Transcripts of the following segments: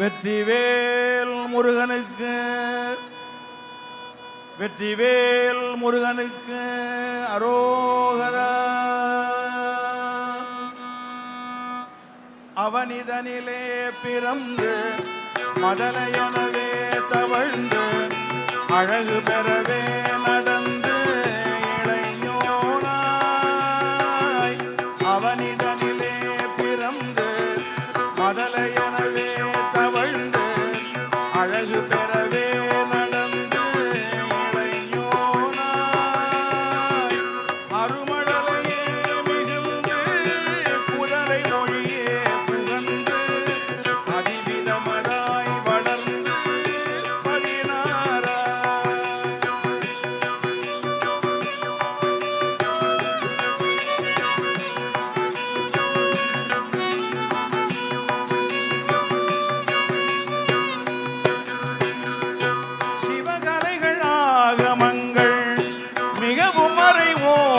வெற்றிவேல் முருகனுக்கு வெற்றிவேல் முருகனுக்கு அரோகரா. அவனிதனிலே பிறந்து மதலையனவே தவழ்ந்து அழகு பெறவே அழகு பெறவே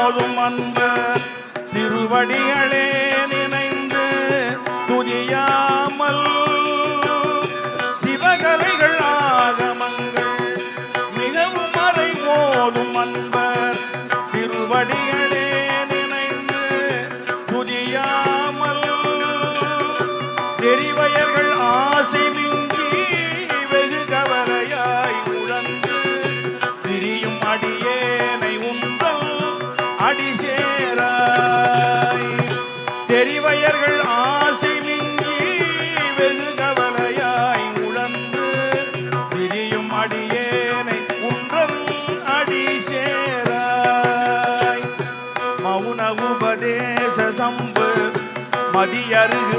ஓதும் அன்பு திருவடிகளே. மதியருகு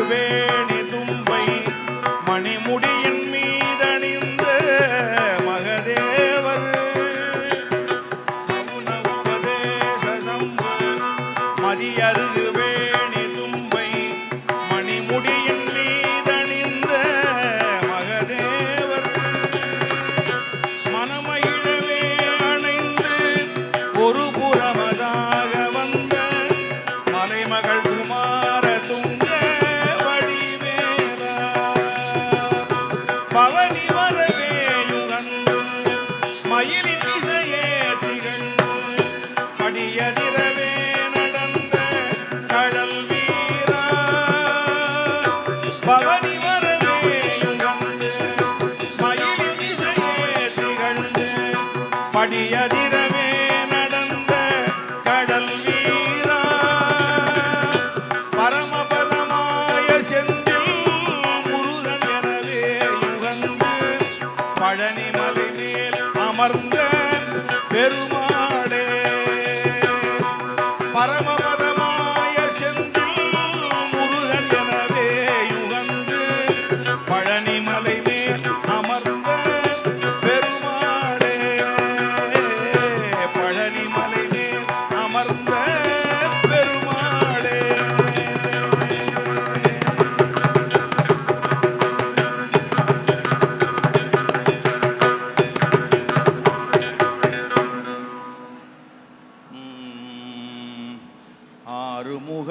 படியதிரவே நடந்த கடல் வீரா. பரமபதமாய செந்தில் முருகன் எனவே யுகந்து பழனிமலை மேல் அமர்ந்த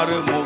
ஆறுமுகம்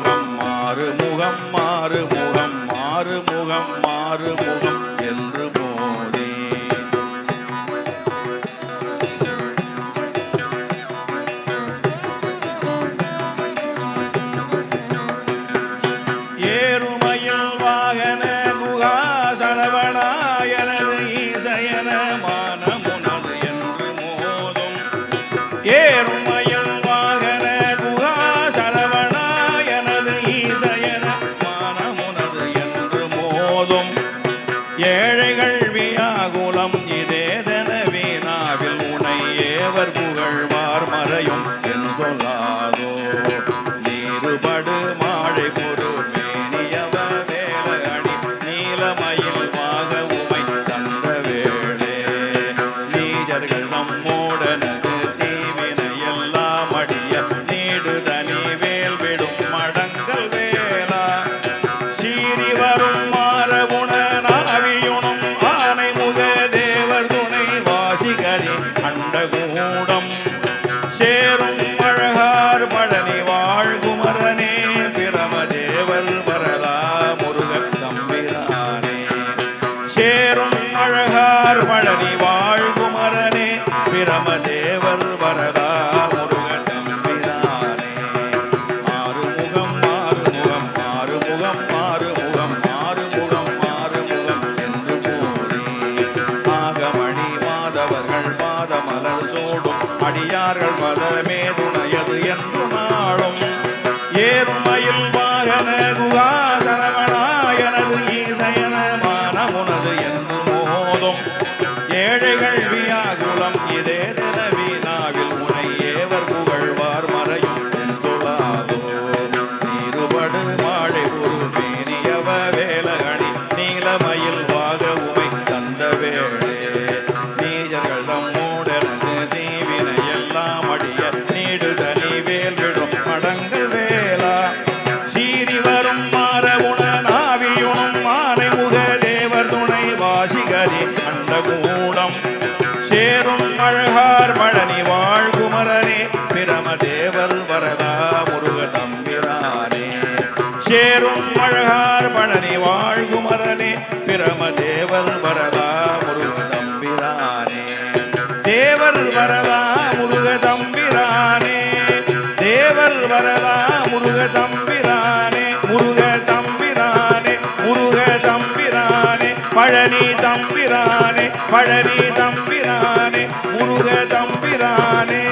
ஞானமே துணையது என்று நாளும் தம்பிரானே முருக தம்பிரானே முருக தம்பிரானே பழனி தம்பிரானே பழனி தம்பிரானே முருக தம்பிரானே.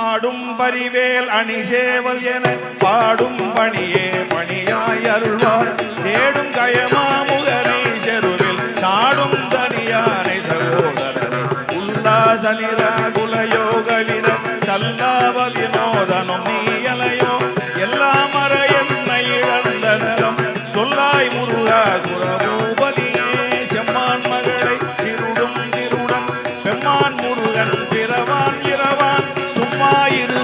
ஆடும் பரிவேல் அணிசேவல் என பாடும் பணியே பணியாய் அருள்வார். தேடும் கயமா முகனீஸ்வருவில் சாடும் தனியானை சகோதரனை. உல்லாசனிராக விர சல்லாவ வினோதனும் நீயலையோ எல்லாம் மற என்னை இழந்த நலம். சொல்லாய் முருகா சுரபூபதியே செம்மான் மகளை திருடும் திருடன். பெம்மான் முருகன் பிறவான் இரவான். சும்மா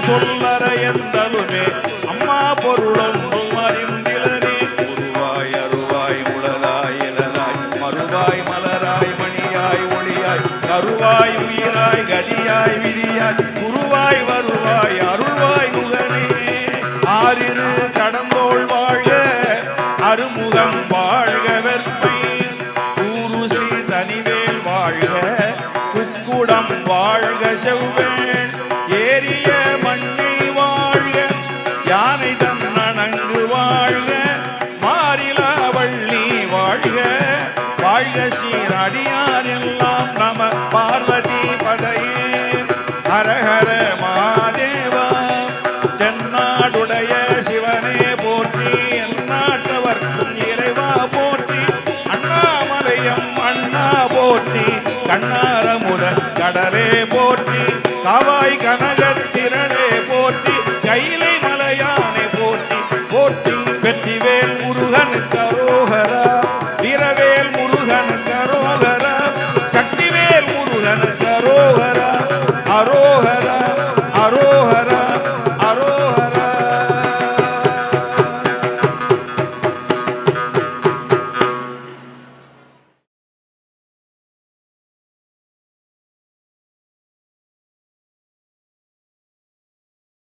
சொல்ல கடந்தோள் வாழ்க அருமுகம் வாழ்க வெற்பை ஊரு ஸ்ரீ தனிவேல் வாழ்க குக்குடம் வாழ்க செவ்வேன். ஏரிய மண்ணை வாழ்க யானை தன் நனங்கு வாழ்க. மாறிலா வள்ளி வாழ்க வாழ்க சீரடியா கண்ணா